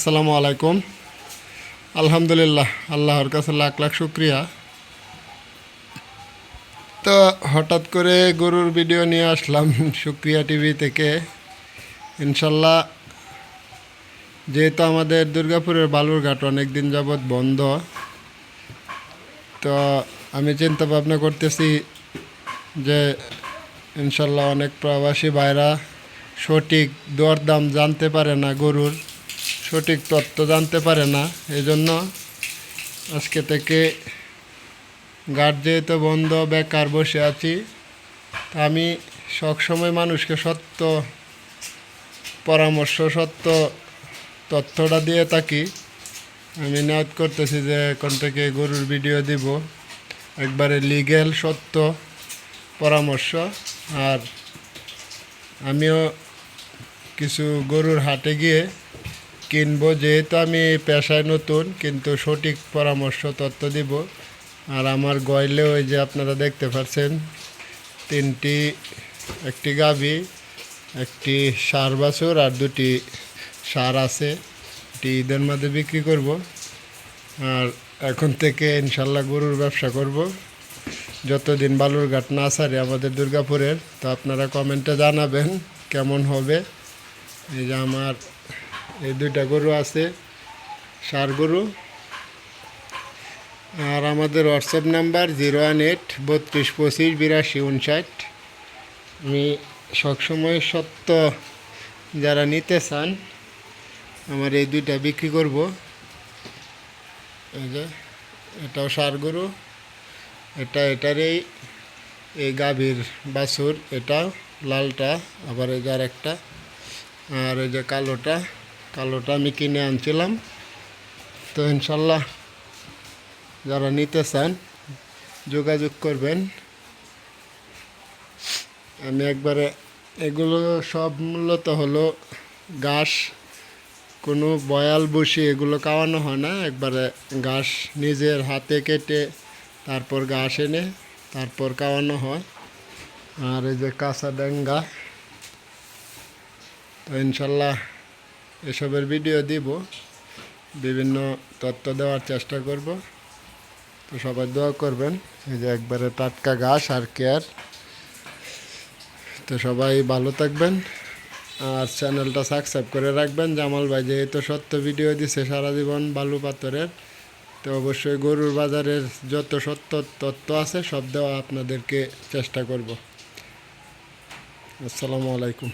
আসসালামু আলাইকুম। আলহামদুলিল্লাহ, আল্লাহর কাছে লাখ লাখ শুক্রিয়া। তো হঠাৎ করে গরুর ভিডিও নিয়ে আসলাম শুক্রিয়া টিভি থেকে। ইনশাল্লাহ, যেহেতু আমাদের দুর্গাপুরের বালুরঘাট অনেক দিন যাবৎ বন্ধ, তো আমি চিন্তা ভাবনা করতেছি যে ইনশাল্লাহ অনেক প্রবাসী ভাইরা সঠিক দরদাম জানতে পারে না গরুর। সঠিক তথ্য জানতে পারে না এই জন্য আজকে থেকে গার্ড যেহেতু বন্ধ, বেকার বসে আছি আমি সবসময় মানুষকে সত্য পরামর্শ, সত্য তথ্যটা দিয়ে থাকি। আমি নিয়ত করতেছি যে এখন থেকে গরুর ভিডিও দিব, একবারে লিগেল সত্য পরামর্শ। আর আমিও কিছু গরুর হাটে গিয়ে কিনবো, যেহেতু আমি পেশায় নতুন, কিন্তু সঠিক পরামর্শ, তথ্য দিব। আর আমার গয়লে ওই যে আপনারা দেখতে পাচ্ছেন, তিনটি, একটি গাভী, একটি সার বাছুর আর দুটি সার আছে, এটি ঈদের মধ্যে বিক্রি করব। আর এখন থেকে ইনশাল্লাহ গরুর ব্যবসা করব। যতদিন বালুরঘাট না সারে আমাদের দুর্গাপুরের, তো আপনারা কমেন্টে জানাবেন কেমন হবে। এই যে আমার এই দুইটা গরু আছে, সার গরু। আর আমাদের WhatsApp number zero one eight, বত্রিশ পঁচিশ, বিরাশি, উনষাট। আমি সবসময় সত্য যারা নিতে চান, আমার এই দুইটা বিক্রি করব। এই যে, এটাও সার গরু, এটা এটারই, এই গাভীর বাছুর, এটা লালটা, আবার এই যার একটা আর এই যে কালোটা। কালোটা আমি কিনে আনছিলাম। তো ইনশাল্লাহ যারা নিতে চান, যোগাযোগ করবেন। আমি একবারে এগুলো সব মূলত হলো ঘাস, কোনো বয়াল বসি এগুলো খাওয়ানো হয় না। একবারে ঘাস নিজের হাতে কেটে তারপর ঘাস এনে তারপর খাওয়ানো হয়। আর এই যে কাঁচা ডেঙ্গা, তো ইনশাল্লাহ এসবের ভিডিও দিব, বিভিন্ন তথ্য দেওয়ার চেষ্টা করব। তো সবাই দোয়া করবেন, এই যে একবারে টাটকা ঘাস আর কেয়ার। তো সবাই ভালো থাকবেন আর চ্যানেলটা সাবস্ক্রাইব করে রাখবেন। জামাল ভাই যেহেতু সত্য ভিডিও দিছে সারা জীবন বালু পাথরের, তো অবশ্যই গরুর বাজারের যত সত্য তথ্য আছে সব দেওয়া আপনাদেরকে চেষ্টা করব। আসসালামু আলাইকুম।